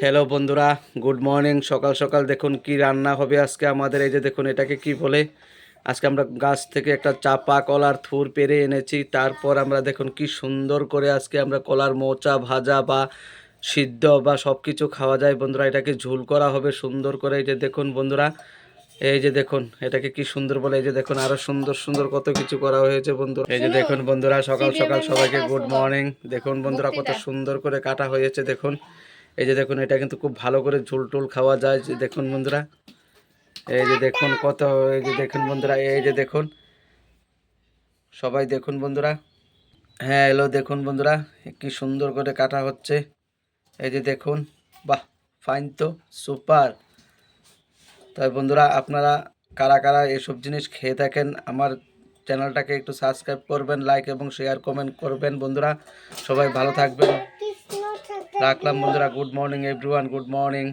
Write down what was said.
Hello বন্ধুরা। Good morning সকাল সকাল দেখুন কি রান্না হবে আজকে আমাদের। এই যে দেখুন এটাকে কি বলে? আজকে আমরা গাছ থেকে একটা চাপা কলার থুর পেরে এনেছি। তারপর আমরা দেখুন কি সুন্দর করে আজকে আমরা কলার মোচা ভাজা বা সিদ্ধ বা সব কিছু খাওয়া যায়। বন্ধুরা এটাকে ঝুল করা হবে সুন্দর করে। এই যে দেখুন বন্ধুরা এই যে দেখুন এটাকে কি সুন্দর বলে? এই যে দেখুন আরও সুন্দর সুন্দর কত কিছু করা হয়েছে বন্ধুরা। এই যে দেখুন বন্ধুরা সকাল সকাল সবাইকে গুড মর্নিং দেখুন বন্ধুরা কত সুন্দর করে কাটা হয়েছে। দেখুন এই যে দেখুন, এটা কিন্তু খুব ভালো করে ঝুল টুল খাওয়া যায়। যে দেখুন বন্ধুরা, এই যে দেখুন কত, এই যে দেখুন বন্ধুরা, এই যে দেখুন। সবাই দেখুন বন্ধুরা। হ্যাঁ এলো দেখুন বন্ধুরা, কি সুন্দর করে কাটা হচ্ছে। এই যে দেখুন, বাহ ফাইন তো সুপার তাই বন্ধুরা, আপনারা কারা কারা এসব জিনিস খেয়ে থাকেন, আমার চ্যানেলটাকে একটু সাবস্ক্রাইব করবেন লাইক এবং শেয়ার কমেন্ট করবেন বন্ধুরা। সবাই ভালো থাকবেন। রাখলাম বন্ধুরা good morning everyone good morning